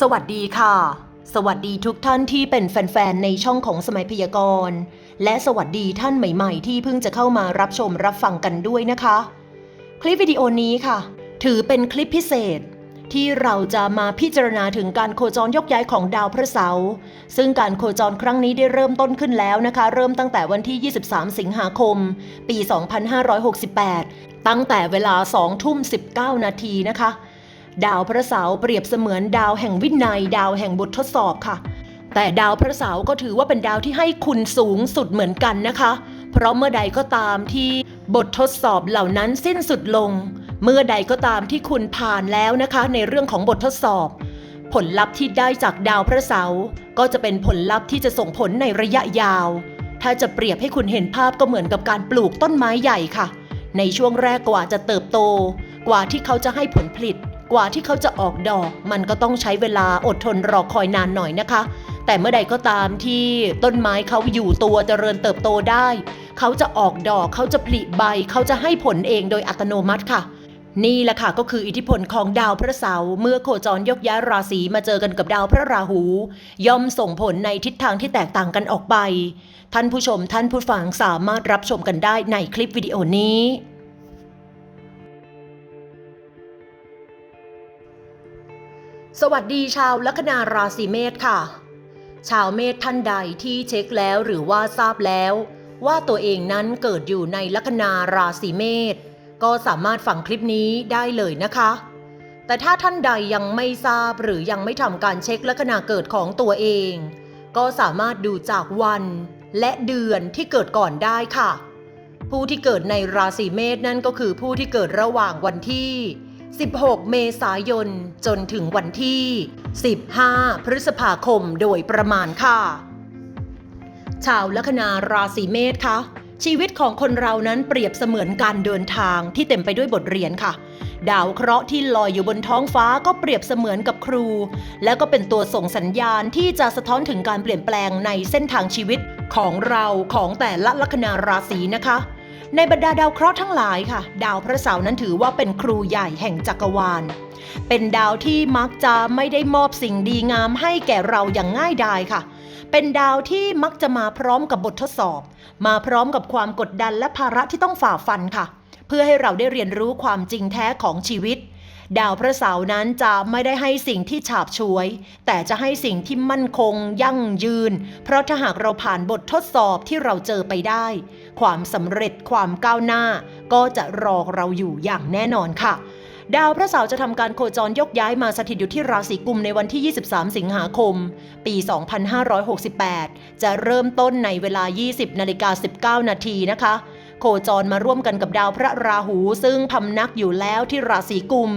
สวัสดีค่ะ สวัสดีทุกท่านที่เป็นแฟนๆ ในช่องของสมัยพยากรณ์ และสวัสดีท่านใหม่ๆ ที่เพิ่งจะเข้ามารับชมรับฟังกันด้วยนะคะ คลิปวิดีโอนี้ค่ะ ถือเป็นคลิปพิเศษ ที่เราจะมาพิจารณาถึงการโคจรยกย้ายของดาวพฤหัสบดีซึ่งการโคจรครั้งนี้ได้เริ่มต้นขึ้นแล้วนะคะ เริ่มตั้งแต่วันที่ 23 สิงหาคม ปี 2568 ตั้งแต่เวลา 2 ทุ่ม 19 นาทีนะคะ ดาวพระเสาร์เปรียบเสมือนดาวแห่งวินัย ดาวแห่งบททดสอบค่ะ แต่ดาวพระเสาร์ก็ถือว่าเป็นดาวที่ให้คุณสูงสุดเหมือนกันนะคะ เพราะเมื่อใดก็ตามที่บททดสอบเหล่านั้นสิ้นสุดลง เมื่อใดก็ตามที่คุณผ่านแล้วนะคะ ในเรื่องของบททดสอบ ผลลัพธ์ที่ได้จากดาวพระเสาร์ก็จะเป็นผลลัพธ์ที่จะส่งผลในระยะยาว ถ้าจะเปรียบให้คุณเห็นภาพก็เหมือนกับการปลูกต้นไม้ใหญ่ค่ะ ในช่วงแรกกว่าจะเติบโต กว่าที่เขาจะให้ผลผลิต กว่าที่เขาจะออกดอก มันก็ต้องใช้เวลาอดทนรอคอยนานหน่อยนะคะ แต่เมื่อใดก็ตามที่ต้นไม้เขาอยู่ตัวเจริญเติบโตได้ เขาจะออกดอกเขาจะผลิใบ เขาจะให้ผลเองโดยอัตโนมัติค่ะ นี่แหละค่ะก็คืออิทธิพลของดาวพระเสาร์เมื่อโคจรยกย้ายราศีมาเจอกันกับดาวพระราหู ย่อมส่งผลในทิศทางที่แตกต่างกันออกไป ท่านผู้ชมท่านผู้ฟังสามารถรับชมกันได้ในคลิปวิดีโอนี้ สวัสดีชาวลัคนาราศีเมษค่ะ ชาวเมษท่านใดที่เช็คแล้วหรือว่าทราบแล้ว ว่าตัวเองนั้นเกิดอยู่ในลัคนาราศีเมษก็สามารถฟังคลิปนี้ได้เลยนะคะ แต่ถ้าท่านใดยังไม่ทราบหรือยังไม่ทำการเช็คลัคนาเกิดของตัวเอง ก็สามารถดูจากวันและเดือนที่เกิดก่อนได้ค่ะ ผู้ที่เกิดในราศีเมษนั่นก็คือผู้ที่เกิดระหว่างวันที่ 16 เมษายน จนถึงวันที่ 15 พฤษภาคมโดยประมาณค่ะ ชาวลัคนาราศีเมษคะชีวิตของคนเรานั้นเปรียบเสมือนการเดินทางที่เต็มไปด้วยบทเรียนค่ะ ดาวเคราะห์ที่ลอยอยู่บนท้องฟ้าก็เปรียบเสมือนกับครู และก็เป็นตัวส่งสัญญาณที่จะสะท้อนถึงการเปลี่ยนแปลงในเส้นทางชีวิตของเราของแต่ละลัคนาราศีนะคะ ในบรรดาดาวเคราะห์ทั้งหลายค่ะ ดาวพระเสาร์นั้นถือว่าเป็นครูใหญ่แห่งจักรวาล เป็นดาวที่มักจะไม่ได้มอบสิ่งดีงามให้แก่เราอย่างง่ายดายค่ะ เป็นดาวที่มักจะมาพร้อมกับบททดสอบ มาพร้อมกับความกดดันและภาระที่ต้องฝ่าฟันค่ะ เพื่อให้เราได้เรียนรู้ความจริงแท้ของชีวิต ดาวพระเสาร์นั้นจะไม่ได้ให้สิ่งที่ฉาบฉวย แต่จะให้สิ่งที่มั่นคง ยั่งยืน เพราะถ้าหากเราผ่านบททดสอบที่เราเจอไปได้ ความสำเร็จความก้าวหน้า ก็จะรอเราอยู่อย่างแน่นอนค่ะดาวพระเสาร์จะทำการโคจรยกย้ายมาสถิตอยู่ที่ราศีกุมในวันที่ 23 สิงหาคม ปี 2568 จะเริ่มต้นในเวลา 20นาฬิกา19 นาทีนะคะ โคจรมาร่วมกันกับดาวพระราหู ซึ่งพำนักอยู่แล้วที่ราศีกุม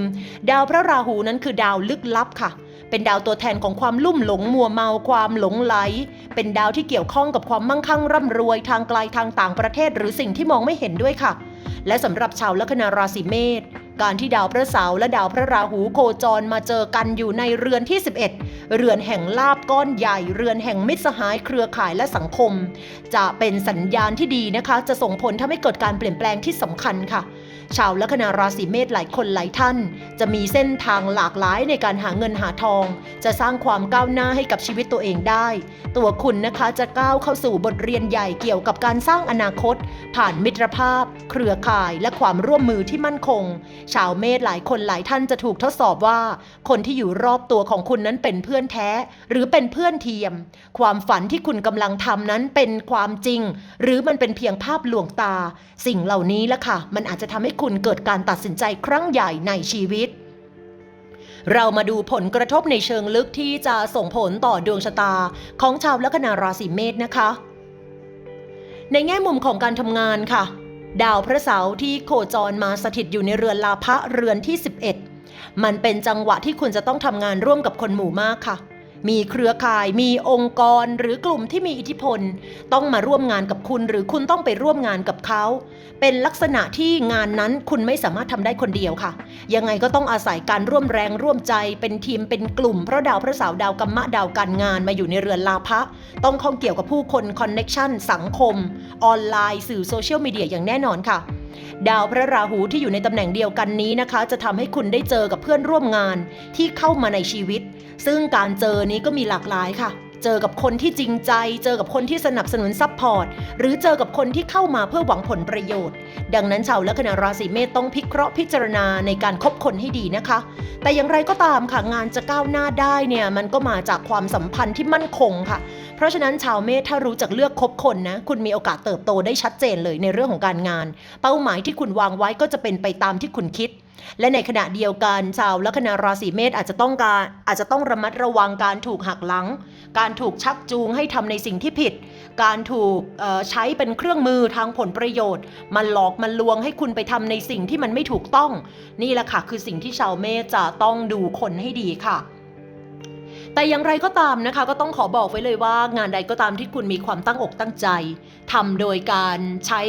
ดาวพระราหูนั้นคือดาวลึกลับค่ะ เป็นดาวตัวแทนของความลุ่มหลงมัวเมาความหลงไหล เป็นดาวที่เกี่ยวข้องกับความมั่งคั่งร่ำรวยทางไกลทางต่างประเทศ หรือสิ่งที่มองไม่เห็นด้วยค่ะ และสำหรับชาวลัคนาราศีเมษ การที่ดาวพระเสาร์และดาวพระราหูโคจรมาเจอกันอยู่ในเรือนที่ 11 เรือนแห่งลาบก้อนใหญ่ เรือนแห่งมิตรสหายเครือข่ายและสังคม จะเป็นสัญญาณที่ดีนะคะ จะส่งผลทำให้เกิดการเปลี่ยนแปลงที่สำคัญค่ะ ชาวลัคนาราศีเมษหลายคนหลายท่าน จะมีเส้นทางหลากหลายในการหาเงินหาทอง จะสร้างความก้าวหน้าให้กับชีวิตตัวเองได้ ตัวคุณนะคะจะก้าวเข้าสู่บทเรียนใหญ่เกี่ยวกับการสร้างอนาคต ผ่านมิตรภาพ เครือข่ายและความร่วมมือที่มั่นคง ชาวเมษหลายคนหลายท่านจะถูกทดสอบว่า คนที่อยู่รอบตัวของคุณนั้นเป็นเพื่อนแท้ หรือเป็นเพื่อนเทียม ความฝันที่คุณกำลังทำนั้นเป็นความจริง หรือมันเป็นเพียงภาพลวงตา สิ่งเหล่านี้ละค่ะ มันอาจจะทำให้คุณเกิดการตัดสินใจครั้งใหญ่ในชีวิต เรามาดูผลกระทบในเชิงลึกที่จะส่งผลต่อดวงชะตาของชาวลัคนาราศีเมษนะคะ ในแง่มุมของการทำงานค่ะ ดาวพระเสาร์ที่โคจรมาสถิตอยู่ในเรือนลาภะเรือนที่ 11 มันเป็นจังหวะที่คุณจะต้องทำงานร่วมกับคนหมู่มากค่ะ มีเครือข่ายมีองค์กรหรือกลุ่มที่มีอิทธิพล ต้องมาร่วมงานกับคุณหรือคุณต้องไปร่วมงานกับเขา เป็นลักษณะที่งานนั้นคุณไม่สามารถทำได้คนเดียวค่ะ ยังไงก็ต้องอาศัยการร่วมแรงร่วมใจเป็นทีมเป็นกลุ่ม เพราะดาวพระเสาร์ดาวกัมมะดาวการงานมาอยู่ในเรือนลาภะต้องข้องเกี่ยวกับผู้คนคอนเน็ชันสังคม ออนไลน์สื่อโซเชียลมีเดียอย่างแน่นอนค่ะ ดาวพระราหูที่อยู่ในตำแหน่งเดียวกันนี้นะคะ จะทำให้คุณได้เจอกับเพื่อนร่วมงานที่เข้ามาในชีวิต ซึ่งการเจอนี้ก็มีหลากหลายค่ะ เจอกับคนที่จริงใจ เจอกับคนที่สนับสนุนซัพพอร์ต หรือเจอกับคนที่เข้ามาเพื่อหวังผลประโยชน์ ดังนั้นชาวลัคนาราศีเมษต้องพิเคราะห์พิจารณาในการคบคนให้ดีนะคะ แต่อย่างไรก็ตามค่ะงานจะก้าวหน้าได้เนี่ยมันก็มาจากความสัมพันธ์ที่มั่นคงค่ะ เพราะฉะนั้นชาวเมษถ้ารู้จักเลือกคบคนนะคุณมีโอกาสเติบโตได้ชัดเจนเลยในเรื่องของการงาน เป้าหมายที่คุณวางไว้ก็จะเป็นไปตามที่คุณคิด และในขณะเดียวกันชาวลัคนาราศีเมษอาจจะต้องการอาจจะต้องระมัดระวังการถูกหักหลัง การถูกชักจูงให้ทำในสิ่งที่ผิด การถูกใช้เป็นเครื่องมือทางผลประโยชน์ มันหลอกมันลวงให้คุณไปทำในสิ่งที่มันไม่ถูกต้อง นี่แหละค่ะคือสิ่งที่ชาวเมษจะต้องดูคนให้ดีค่ะ แต่อย่างไรก็ตามนะคะ ก็ต้องขอบอกไว้เลยว่างานใดก็ตามที่คุณมีความตั้งอกตั้งใจทำโดยการใช้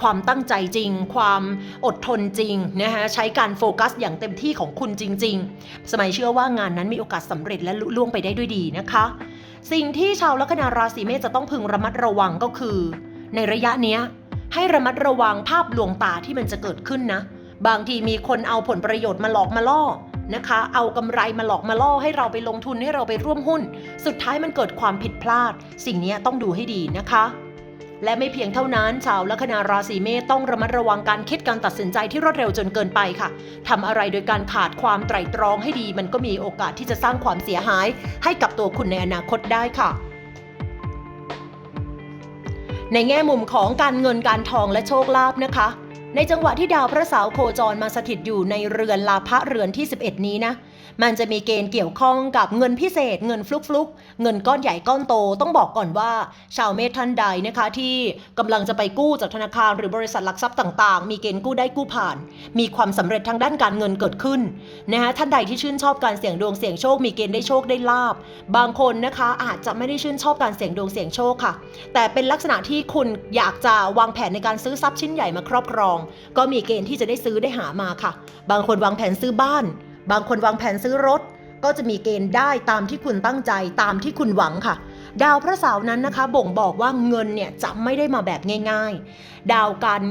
ความตั้งใจจริง ความอดทนจริงนะคะใช้การโฟกัสอย่างเต็มที่ของคุณจริง ๆ สมัยเชื่อว่างานนั้นมีโอกาสสำเร็จและลุล่วงไปได้ด้วยดีนะคะ สิ่งที่ชาวลัคนาราศีเมษจะต้องพึงระมัดระวังก็คือ ในระยะเนี้ยให้ระมัดระวังภาพลวงตาที่มันจะเกิดขึ้นนะ บางทีมีคนเอาผลประโยชน์มาหลอกมาล่อ นะคะ เอากำไรมาหลอกมาล่อให้เราไปลงทุนให้เราไปร่วมหุ้น สุดท้ายมันเกิดความผิดพลาด สิ่งนี้ต้องดูให้ดีนะคะและไม่เพียงเท่านั้น ชาวลัคนาราศีเมษต้องระมัดระวังการคิดการตัดสินใจที่รวดเร็วจนเกินไปค่ะทำอะไรโดยการขาดความไตร่ตรองให้ดี มันก็มีโอกาสที่จะสร้างความเสียหาย ให้กับตัวคุณในอนาคตได้ค่ะ ในแง่มุมของการเงินการทองและโชคลาภนะคะ ในจังหวะที่ดาวพระเสาโคจรมาสถิตอยู่ในเรือนลาภะเรือนที่ 11 นี้นะ มันจะมีเกณฑ์เกี่ยวข้องกับเงินพิเศษ เงินฟลุกฟลุกเงินก้อนใหญ่ก้อนโต ต้องบอกก่อนว่า ชาวเมษท่านใดนะคะที่กำลังจะไปกู้จากธนาคารหรือบริษัทหลักทรัพย์ต่าง ๆ มีเกณฑ์กู้ได้กู้ผ่าน มีความสำเร็จทางด้านการเงินเกิดขึ้นนะคะท่านใดที่ชื่นชอบการเสี่ยงดวงเสี่ยงโชค มีเกณฑ์ได้โชคได้ลาบบางคนนะคะอาจจะไม่ได้ชื่นชอบการเสี่ยงดวงเสี่ยงโชคค่ะ แต่เป็นลักษณะที่คุณอยากจะวางแผนในการซื้อทรัพย์ชิ้นใหญ่มาครอบครอง ก็มีเกณฑ์ที่จะได้ซื้อได้หามาค่ะ บางคนวางแผนซื้อบ้าน บางคนวางแผนซื้อรถ ก็จะมีเกณฑ์ได้ตามที่คุณตั้งใจตามที่คุณหวังค่ะ ดาวพระเสาร์นั้นนะคะ บ่งบอกว่าเงินเนี่ยจะไม่ได้มาแบบง่าย ๆ ดาวการ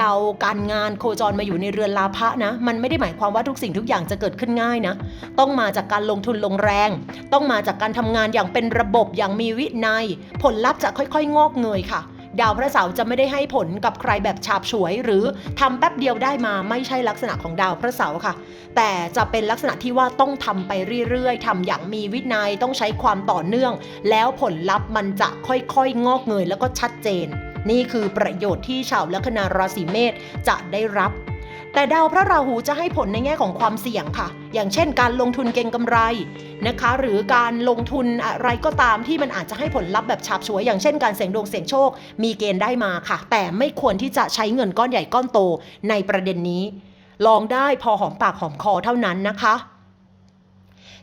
ดาวการงานโคจรมาอยู่ในเรือนลาภะนะ มันไม่ได้หมายความว่าทุกสิ่งทุกอย่างจะเกิดขึ้นง่ายนะ ต้องมาจากการลงทุนลงแรง ต้องมาจากการทำงานอย่างเป็นระบบอย่างมีวินัย ผลลัพธ์จะค่อยๆ งอกเงยค่ะ ดาวพระเสาร์จะไม่ได้ให้ผลกับใครแบบฉาบฉวย หรือทำแป๊บเดียวได้มาไม่ใช่ลักษณะของดาวพระเสาร์ค่ะ แต่จะเป็นลักษณะที่ว่าต้องทำไปเรื่อยๆทำอย่างมีวินัยต้องใช้ความต่อเนื่อง แล้วผลลัพธ์มันจะค่อยๆ งอกเงยแล้วก็ชัดเจน นี่คือประโยชน์ที่ชาวลัคนาราศีเมษจะได้รับ แต่ดาวพระราหูจะให้ผลในแง่ของความเสี่ยงค่ะ อย่างเช่นการลงทุนเก็งกำไรนะคะ หรือการลงทุนอะไรก็ตามที่มันอาจจะให้ผลลัพธ์แบบฉาบฉวย อย่างเช่นการเสี่ยงดวงเสี่ยงโชค มีเกณฑ์ได้มาค่ะ แต่ไม่ควรที่จะใช้เงินก้อนใหญ่ก้อนโตในประเด็นนี้ ลองได้พอหอมปากหอมคอเท่านั้นนะคะ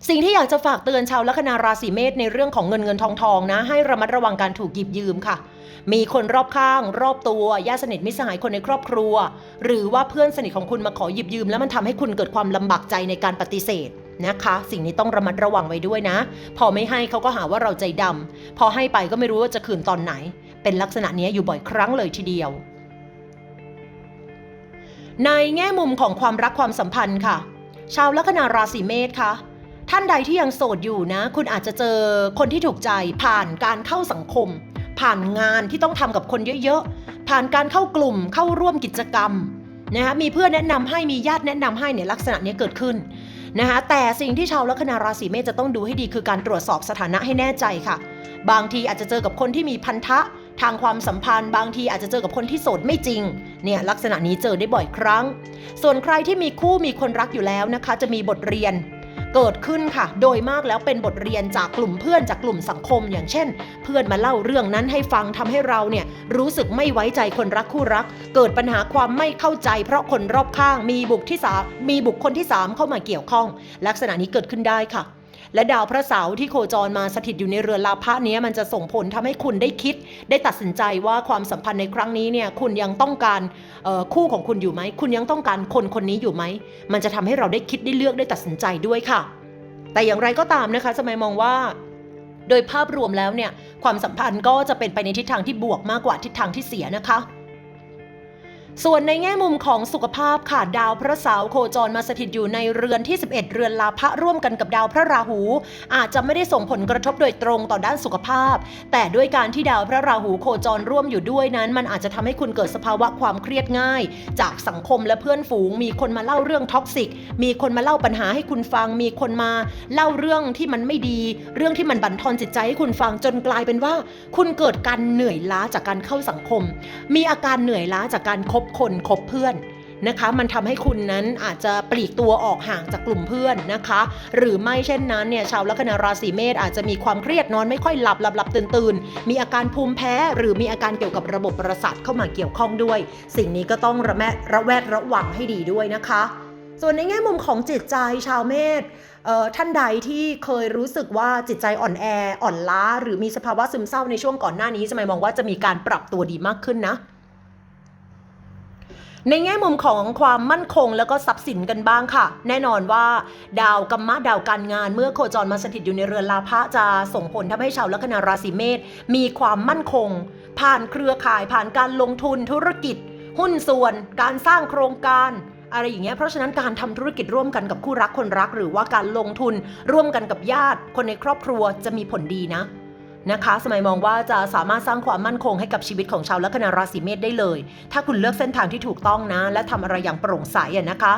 สิ่งที่อยากจะฝากเตือนชาวลัคนาราศีเมษในเรื่องของเงินเงินทองทองนะ ให้ระมัดระวังการถูกหยิบยืมค่ะ มีคนรอบข้าง รอบตัวญาติสนิทมิตรสหายคนในครอบครัว หรือว่าเพื่อนสนิทของคุณมาขอหยิบยืม แล้วมันทำให้คุณเกิดความลำบากใจในการปฏิเสธนะคะ สิ่งนี้ต้องระมัดระวังไว้ด้วยนะ พอไม่ให้เขาก็หาว่าเราใจดำพอให้ไปก็ไม่รู้ว่าจะคืนตอนไหน เป็นลักษณะนี้อยู่บ่อยครั้งเลยทีเดียว ในแง่มุมของความรักความสัมพันธ์ค่ะ ชาวลัคนาราศีเมษค่ะ ท่านใดที่ยังโสดอยู่นะ คุณอาจจะเจอคนที่ถูกใจผ่านการเข้าสังคม ผ่านงานที่ต้องทำกับคนเยอะๆ ผ่านการเข้ากลุ่มเข้าร่วมกิจกรรมนะคะมีเพื่อนแนะนำให้มีญาติแนะนำให้เนี่ยลักษณะนี้เกิดขึ้นนะคะแต่สิ่งที่ชาวลัคนาราศีเมษจะต้องดูให้ดีคือการตรวจสอบสถานะให้แน่ใจค่ะ บางทีอาจจะเจอกับคนที่มีพันธะทางความสัมพันธ์ บางทีอาจจะเจอกับคนที่โสดไม่จริง เนี่ยลักษณะนี้เจอได้บ่อยครั้ง ส่วนใครที่มีคู่มีคนรักอยู่แล้วนะคะ จะมีบทเรียน เกิดขึ้นค่ะ โดยมากแล้วเป็นบทเรียนจากกลุ่มเพื่อนจากกลุ่มสังคม อย่างเช่น เพื่อนมาเล่าเรื่องนั้นให้ฟังทำให้เราเนี่ยรู้สึกไม่ไว้ใจคนรักคู่รัก เกิดปัญหาความไม่เข้าใจ เพราะคนรอบข้างมีบุคที่สามมีบุคคลที่สามเข้ามาเกี่ยวข้อง ลักษณะนี้เกิดขึ้นได้ค่ะ และดาวพระเสาร์ที่โคจรมาสถิตอยู่ในเรือนลาภะนี้มันจะส่งผลทำให้คุณได้คิด ได้ตัดสินใจว่าความสัมพันธ์ในครั้งนี้เนี่ยคุณยังต้องการคู่ของคุณอยู่ไหม คุณยังต้องการคนคนนี้อยู่ไหม มันจะทำให้เราได้คิดได้เลือกได้ตัดสินใจด้วยค่ะ แต่อย่างไรก็ตามนะคะสมัยมองว่าโดยภาพรวมแล้วเนี่ยความสัมพันธ์ก็จะเป็นไปในทิศทางที่บวกมากกว่าทิศทางที่เสียนะคะ ส่วนในแง่มุมของสุขภาพค่ะดาวพระเสาร์โคจรมาสถิตอยู่ในเรือนที่ 11 เรือนลาภะร่วมกันกับดาวพระราหู อาจจะไม่ได้ส่งผลกระทบโดยตรงต่อด้านสุขภาพ แต่ด้วยการที่ดาวพระราหูโคจรร่วมอยู่ด้วยนั้น มันอาจจะทำให้คุณเกิดสภาวะความเครียดง่าย จากสังคมและเพื่อนฝูง มีคนมาเล่าเรื่องท็อกซิก มีคนมาเล่าปัญหาให้คุณฟัง มีคนมาเล่าเรื่องที่มันไม่ดี เรื่องที่มันบั่นทอนจิตใจให้คุณฟังจนกลายเป็นว่า คุณเกิดการเหนื่อยล้าจากการเข้าสังคม มีอาการเหนื่อยล้าจากการคบคนคบเพื่อนนะคะ มันทำให้คุณนั้นอาจจะปลีกตัวออกห่างจากกลุ่มเพื่อนนะคะ หรือไม่เช่นนั้นเนี่ยชาวลัคนาราศีเมษอาจจะมีความเครียดนอนไม่ค่อยหลับหลับหลับตื่นตื่นมีอาการภูมิแพ้ หรือมีอาการเกี่ยวกับระบบประสาทเข้ามาเกี่ยวข้องด้วย สิ่งนี้ก็ต้องระแมระแวดระวังให้ดีด้วยนะคะ ส่วนในแง่มุมของจิตใจชาวเมษท่านใดที่เคยรู้สึกว่าจิตใจอ่อนแออ่อนล้า หรือมีสภาวะซึมเศร้าในช่วงก่อนหน้านี้จะหมายมองว่าจะมีการปรับตัวดีมากขึ้นนะ ในแง่มุมของความมั่นคงแล้วก็ทรัพย์สินกันบ้างค่ะ แน่นอนว่า ดาวกัมมะดาวการงาน เมื่อโคจรมาสถิตอยู่ในเรือนลาภะจะส่งผลทำให้ชาวลัคนาราศีเมษมีความมั่นคง ผ่านเครือข่ายผ่านการลงทุนธุรกิจ หุ้นส่วน การสร้างโครงการอะไรอย่างเงี้ย เพราะฉะนั้นการทำธุรกิจร่วมกันกับคู่รักคนรัก หรือว่าการลงทุนร่วมกันกับญาติ คนในครอบครัวจะมีผลดีนะ นะคะ สมัยมองว่าจะสามารถสร้างความมั่นคงให้กับชีวิตของชาวลัคนาราศีเมษได้เลย ถ้าคุณเลือกเส้นทางที่ถูกต้องนะ และทำอะไรอย่างโปร่งใสอะนะคะ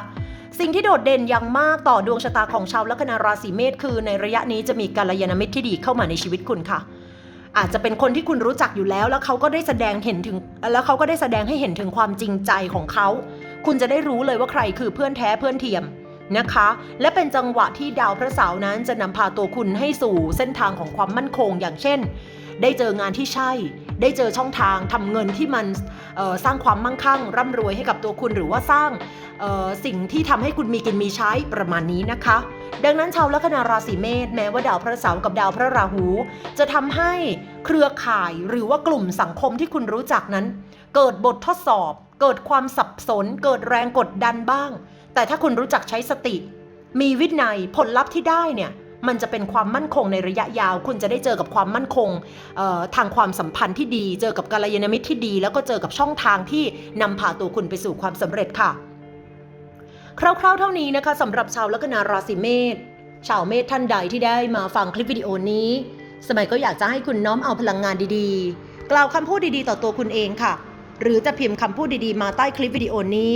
สิ่งที่โดดเด่นอย่างมากต่อดวงชะตาของชาวลัคนาราศีเมษคือในระยะนี้จะมีกัลยาณมิตรที่ดีเข้ามาในชีวิตคุณค่ะอาจจะเป็นคนที่คุณรู้จักอยู่แล้ว แล้วเขาก็ได้แสดงเห็นถึง แล้วเขาก็ได้แสดงให้เห็นถึงความจริงใจของเขา คุณจะได้รู้เลยว่าใครคือเพื่อนแท้เพื่อนเทียม นะคะ และเป็นจังหวะที่ดาวพระเสาร์นั้นจะนำพาตัวคุณให้สู่เส้นทางของความมั่นคงอย่างเช่น ได้เจองานที่ใช่ ได้เจอช่องทางทำเงินที่มันสร้างความมั่งคั่ง ร่ำรวยให้กับตัวคุณหรือว่าสร้างสิ่งที่ทำให้คุณมีกินมีใช้ประมาณนี้นะคะ ดังนั้นชาวลัคนาราศีเมษแม้ว่าดาวพระเสาร์กับดาวพระราหู จะทำให้เครือข่ายหรือว่ากลุ่มสังคมที่คุณรู้จักนั้น เกิดบททดสอบ เกิดความสับสน เกิดแรงกดดันบ้าง แต่ถ้าคุณรู้จักใช้สติ มีวินัยผลลัพธ์ที่ได้เนี่ยมันจะเป็นความมั่นคงในระยะยาว คุณจะได้เจอกับความมั่นคงทางความสัมพันธ์ที่ดี เจอกับกัลยาณมิตรที่ดี แล้วก็เจอกับช่องทางที่นำพาตัวคุณไปสู่ความสำเร็จค่ะ คร่าวๆเท่านี้นะคะสำหรับชาวลัคนาราศีเมษชาวเมษท่านใดที่ได้มาฟังคลิปวิดีโอนี้ สมัยก็อยากจะให้คุณน้อมเอาพลังงานดีๆ กล่าวคำพูดดีๆ ต่อตัวคุณเองค่ะ หรือจะพิมพ์คำพูดดีๆ มาใต้คลิปวิดีโอนี้